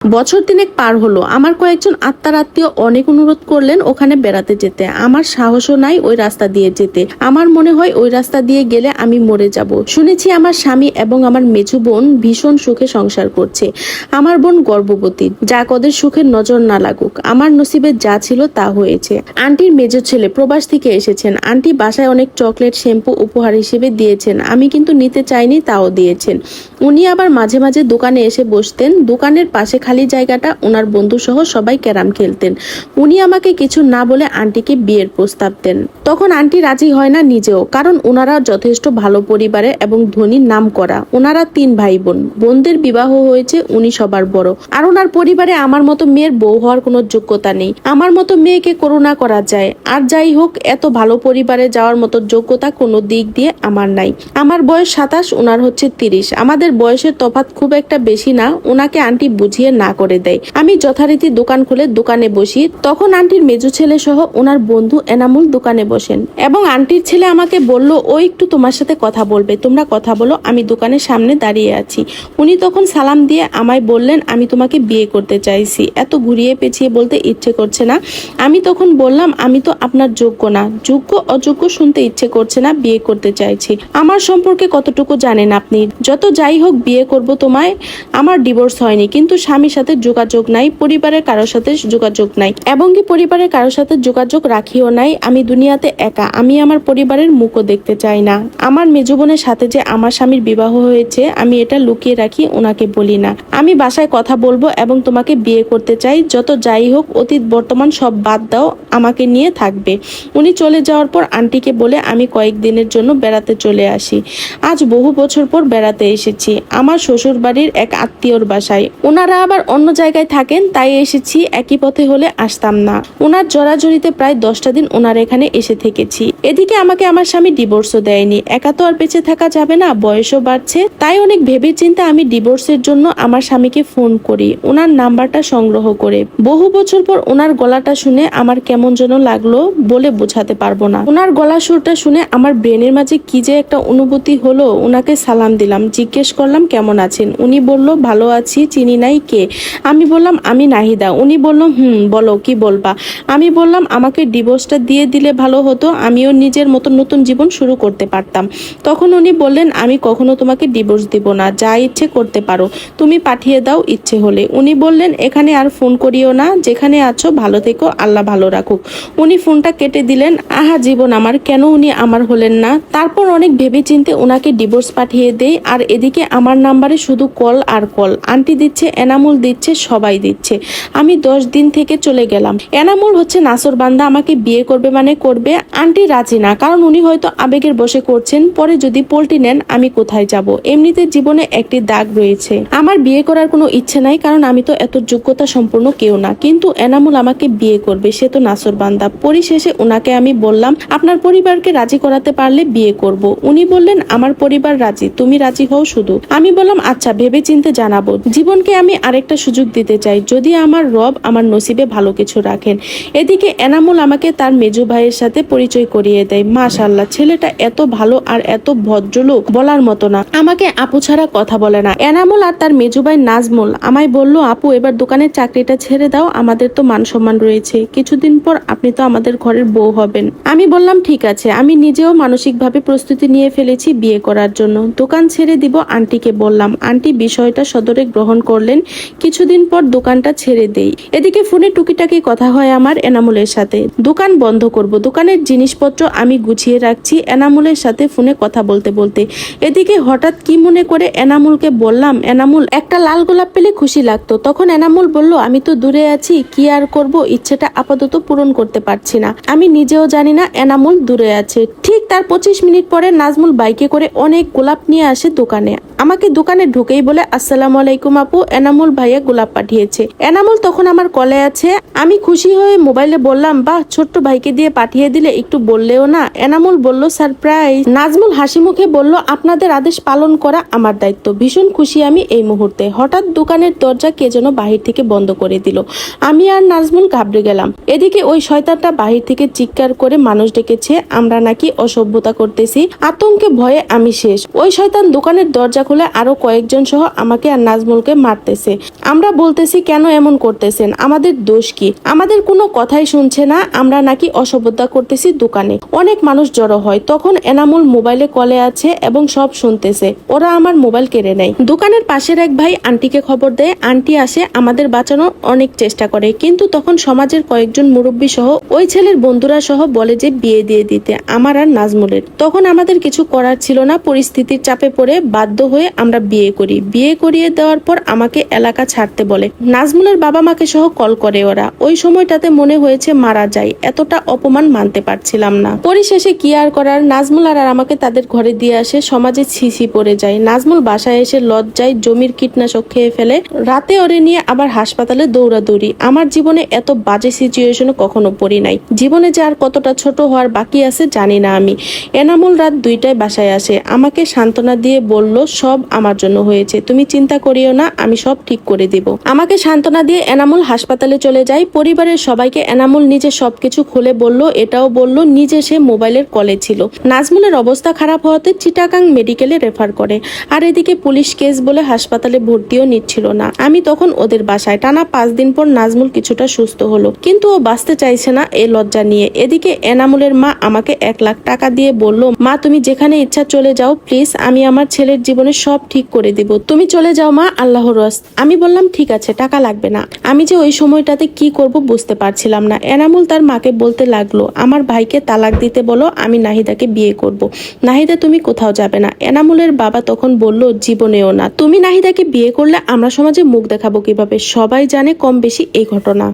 বছর তিনেক পার হলো। আমার কয়েকজন আত্মার আত্মীয় অনেক অনুরোধ করলেন ওখানে বেড়াতে যেতে। আমার সাহসও নাই ওই রাস্তা দিয়ে যেতে। আমার মনে হয় ওই রাস্তা দিয়ে গেলে আমি মরে যাব। শুনেছি আমার স্বামী এবং আমার মেজু বোন ভীষণ সুখে সংসার করছে। আমার বোন গর্ভবতী। যা কদের সুখের নজর না লাগুক। আমার নসিবে যা ছিল তা হয়েছে। আন্টির মেজো ছেলে প্রবাস থেকে এসেছেন। আন্টি বাসায় অনেক চকলেট, শ্যাম্পু উপহার হিসেবে দিয়েছেন। আমি কিন্তু নিতে চাইনি, তাও দিয়েছেন। উনি আবার মাঝে মাঝে দোকানে এসে বসতেন। দোকানের পাশে খালি জায়গাটা ওনার বন্ধু সহ সবাই ক্যারাম খেলতেন। উনি আমাকে কিছু না বলে আন্টিকে বিয়ের প্রস্তাব দেন। তখন আন্টি রাজি হয় না নিজেও, কারণ ওনারা যথেষ্ট ভালো পরিবারে এবং ধনী নাম করা ওনারা তিন ভাই বোন বোনদের বিবাহ হয়েছে উনি সবার বড়। আর ওনার পরিবারে আমার মতো মেয়ের বউ হওয়ার কোনো যোগ্যতা নেই। আমার মতো মেয়েকে করুণা করা যায়। আর যাই হোক, এত ভালো পরিবারে যাওয়ার মতো যোগ্যতা কোনো দিক দিয়ে আমার নাই। আমার বয়স সাতাশ, ওনার হচ্ছে তিরিশ। আমাদের বয়সের তফাত খুব একটা বেশি না। ওনাকে আন্টি বুঝিয়ে না করে দেয়। আমি যথারীতি দোকান খুলে দোকানে বসি। তখন আন্টির মেজু ছেলে সহ ওনার বন্ধু এনামুল দোকানে বসেন। এবং আন্টির ছেলে আমাকে বলল, ও একটু তোমার সাথে কথা বলবে। তোমরা কথা বলো, আমি দোকানের সামনে দাঁড়িয়ে আছি। উনি তখন সালাম দিয়ে আমায় বললেন, আমি তোমাকে বিয়ে করতে চাইছি। এত ঘুরিয়ে পেঁচিয়ে বলতে ইচ্ছে করছে না। আমি তখন বললাম, আমি তো আপনার যোগ্য না। যোগ্য, অযোগ্য শুনতে ইচ্ছে করছে না বিয়ে করতে চাইছি। আমার সম্পর্কে কতটুকু জানেন আপনি? যত যাই হোক বিয়ে করব তোমায়, আমার ডিভোর্স হয়নি। কিন্তু স্বামীর সাথে যোগাযোগ নাই, পরিবারের কারোর সাথে যোগাযোগ নাই। এবং কি পরিবারের কারোর সাথে যোগাযোগ রাখিও নাই, আমি দুনিয়াতে একা, আমি আমার পরিবারের মুখও দেখতে চাই না। আমার মেজবোনের সাথে যে আমার স্বামীর বিবাহ হয়েছে, আমি এটা লুকিয়ে রাখি ওনাকে বলি না। আমি বাসায় কথা বলব এবং তোমাকে বিয়ে করতে চাই, যত যাই হোক, অতীত, বর্তমান সব বাদ দাও, আমাকে নিয়ে থাকবে। উনি চলে যাওয়ার পর আন্টিকে বলে, আমি কয়েকদিনের জন্য বেড়াতে চলে আসি। আজ বহু বছর পর বেড়াতে এসেছি। আমার শ্বশুর বাড়ির এক আত্মীয়র বাসায়। ওনারা আবার অন্য জায়গায় থাকেন, তাই এসেছি, একই পথে হলে আসতাম না। ওনার জড়াজড়িতে প্রায় দশটা দিন ওনার এখানে এসে থেকেছি। এদিকে আমাকে আমার স্বামী ডিভোর্সও দেয়নি। একা তো আর বেঁচে থাকা যাবে না, বয়সও বাড়ছে। তাই অনেক ভেবে চিন্তা আমি ডিভোর্সের জন্য আমার স্বামীকে ফোন করি ওনার নাম্বারটা সংগ্রহ করে। বহু বছর পর ওনার গলাটা শুনে আমার কেমন যেন লাগল বলে বোঝাতে পারব না। ওনার গলা সুরটা শুনে আমার ব্রেনের মাঝে কি যে একটা অনুভূতি হলো ওনাকে সালাম দিলাম, জিজ্ঞেস করলাম, কেমন আছেন? উনি বলল, ভালো আছি, চিনি নাই কে? আমি বললাম, আমি নাহিদা। উনি বলল, হুম, বলো, কি বলবা? আমি বললাম, আমাকে ডিভোর্সটা দিয়ে দিলে ভালো হতো, আমিও নিজের মতন নতুন জীবন শুরু করতে পারতাম। তখন উনি বললেন, আমি কখনো তোমাকে ডিভোর্স দিব না, যা ইচ্ছে করতে পারো, তুমি পাঠিয়ে দাও ইচ্ছে হলে। উনি বললেন, এখানে আর ফোন করিও না, যেখানে আছো ভালো থেকো, আল্লাহ ভালো রাখুক। উনি ফোনটা কেটে দিলেন, আহা, জীবন আমার, কেন উনি আমার হলেন না? তারপর অনেক ভেবে চিনতে ওনাকে ডিভোর্স পাঠিয়ে দেই, আর এদিকে আমার নাম্বারে শুধু কল আর কল আন্টি দিচ্ছে, এনামুল দিচ্ছে, সবাই দিচ্ছে। আমি দশ দিন থেকে চলে গেলাম। এনামুল হচ্ছে নাসর বান্দা, আমাকে বিয়ে করবে মানে করবে। আন্টি রাজি না, কারণ উনি হয়তো আবেগের বসে করছেন, পরে যদি পোল্টি নেন, আমি কোথায় যাব? এমনিতে জীবনে একটি দাগ রয়েছে। আমার বিয়ে করার কোনো ইচ্ছে নাই, কারণ আমি তো এত যোগ্যতা সম্পূর্ণ কেউ না। কিন্তু এনামুল আমাকে বিয়ে করবে, সে তো নাসর বান্দা। পরিশেষে ওনাকে আমি বললাম, আপনার পরিবারকে রাজি করাতে পারলে বিয়ে করব। উনি বললেন, আমার পরিবার রাজি, তুমি রাজি হও শুধু। আমি বললাম আচ্ছা ভেবে চিনতে জানাব। জীবনকে আমি আরেকটা সুযোগ দিতে চাই। যদি আমার রব আমার নসিবে ভালো কিছু রাখেন। এদিকে এনামুল আমাকে তার মেজু ভাইয়ের সাথে পরিচয় করিয়ে দেয়। মাশাল্লাহ ছেলেটা এত ভালো আর এত ভদ্রলোক বলার মতো না। আমাকে আপু ছাড়া কথা বলে না। এনামুল আর তার মেজু ভাই নাজমুল আমায় বলল, আপু, এবার দোকানের চাকরিটা ছেড়ে দাও, আমাদের তো মান সম্মান রয়েছে। কিছুদিন পর আপনি তো আমাদের ঘরের বউ হবেন। আমি বললাম, ঠিক আছে। আমি নিজেও মানসিকভাবে প্রস্তুতি নিয়ে ফেলেছি বিয়ে করার জন্য। দোকান ছেড়ে দিব আন্টিকে বললাম। আন্টি বিষয়টা সদরে গ্রহণ করলেন। কিছুদিন পর দোকানটা ছেড়ে দেই। এদিকে ফোনে টুকিটাকি কথা হয় আমার এনামুলের সাথে। দোকান বন্ধ করব। দোকানের জিনিসপত্র আমি গুছিয়ে রাখছি এনামুলের সাথে ফোনে কথা বলতে বলতে। এদিকে হঠাৎ কি মনে করে এনামুলকে বললাম, এনামুল, একটা লাল গোলাপ পেলে খুশি লাগতো। তখন এনামুল বলল, আমি তো দূরে আছি, কি আর করব? ইচ্ছেটা আপাতত পূরণ করতে পারছি না। আমি নিজেও জানি না এনামুল দূরে আছে। ঠিক তার পঁচিশ মিনিট পরে নাজমুল বাইকে করে অনেক গোলাপ নিয়ে আসে দোকানে। আমাকে দোকানে ঢুকেই বলে, আসসালামু আলাইকুম আপু। এনামুল ভাইয়া গোলাপ পাঠিয়েছে। এনামুল তখন আমার কলে আছে। আমি খুশি হয়ে মোবাইলে বললাম, বাহ, ছোট্ট ভাইকে দিয়ে পাঠিয়ে দিলে একটু বললেও না। এনামুল বলল, সারপ্রাইজ। নাজমুল হাসি মুখে বলল, আপনাদের আদেশ পালন করা আমার দায়িত্ব। ভীষণ খুশি আমি এই মুহূর্তে। হঠাৎ দোকানের দরজা কে যেন বাহির থেকে বন্ধ করে দিল। আমি আর নাজমুল ঘাবড়ে গেলাম। এদিকে ওই শয়তানটা বাহির থেকে চিৎকার করে মানুষ ডেকেছে, আমরা নাকি অসভ্যতা করতেছি। আতঙ্কে ভয়ে আমি শেষ। ওই শয়তান দোকানের দরজা খুলে আরও কয়েকজন সহ আমাকে আর নাজমুলকে মারতেছে। আমরা বলতেছি, কেন এমন করতেছেন? আমাদের দোষ কি? আমাদের কোনো কথাই শুনছে না, আমরা নাকি অসভ্যতা করতেছি দোকানে। অনেক মানুষ জড়ো হয়, তখন এনামুল মোবাইলে কলে আছে এবং সব শুনতেছে। ওরা আমার মোবাইল কেড়ে নেয়। দোকানের পাশের এক ভাই আন্টিকে খবর দেয়, আন্টি আসে আমাদের বাঁচানোর অনেক চেষ্টা করে, কিন্তু তখন সমাজের কয়েকজন মুরব্বী সহ ওই ছেলের বন্ধুরা সহ বলে যে বিয়ে দিয়ে দিতে, আমার আর নাজমুলের। তখন আমাদের কিছু করার ছিল না, পরিস্থিতির চাপে পড়ে বাধ্য হয়ে আমরা বিয়ে করি। বিয়ে করিয়ে দেওয়ার পর আমাকে এলাকা ছাড়তে বলে। নাজমুলের বাবা মাকে সহ কল করে ওরা। ওই সময়টাতে মনে হয়েছে মারা যায়। এতটা অপমান মানতে পারছিলাম না। পরিশেষে কি আর করার? নাজমুল আর আমাকে তাদের ঘরে দিয়ে আসে। সমাজে ছিছি পড়ে যায়। নাজমুল বাসায় এসে লজ্জায় জমির কীটনাশক খেয়ে ফেলে। রাতে ওরে নিয়ে আবার হাসপাতালে দৌড়াদৌড়ি। আমার জীবনে এত বাজে সিচুয়েশনে কখনো পড়ি নাই। জীবনে যে আর কতটা ছোট হওয়ার বাকি আছে জানি না আমি। এনামুল রাত দুইটায় বাসায় আসে। আমাকে সান্ত্বনা দিয়ে বলল, সব আমার জন্য হয়েছে। তুমি চিন্তা করিও না, আমি সব ঠিক করে দিব। আমাকে সান্ত্বনা দিয়ে এনামুল হাসপাতালে চলে যায়। পরিবারের সবাইকে এনামুল নিজে সবকিছু খুলে বলল, এটাও বলল, নিজে সে মোবাইলের কলে ছিল। নাজমুলের অবস্থা খারাপ হওয়াতে চিটাগাং মেডিকেলে রেফার করে। আর এদিকে পুলিশ কেস বলে হাসপাতালে ভর্তিও নিচ্ছিল না। আমি তখন ওদের বাসায়। টানা পাঁচ দিন পর নাজমুল কিছুটা সুস্থ হলো। কিন্তু ও বাঁচতে চাইছে না এই লজ্জা নিয়ে। এদিকে এনামুলের মা আমাকে এক লাখ টাকা দিয়ে বলল, মা, তুমি যেখানে ইচ্ছা চলে যাও। প্লিজ, আমি আমার ছেলের জীবনে সব ঠিক করে দিব। তুমি চলে যাও, মা, আল্লাহর আমি বললাম, ঠিক আছে, টাকা লাগবে না। আমি যে ওই সময়টাতে কি করব বুঝতে পারছিলাম না। এনামুল তার মাকে বলতে লাগল, আমার ভাইকে তালাক দিতে বলো, আমি নাহিদাকে বিয়ে করব। নাহিদা, তুমি কোথাও যাবে না। এনামুলের বাবা তখন বলল, জীবনেও না। তুমি নাহিদাকে বিয়ে করলে আমরা সমাজে মুখ দেখাবো কীভাবে? সবাই জানে কম বেশি এই ঘটনা।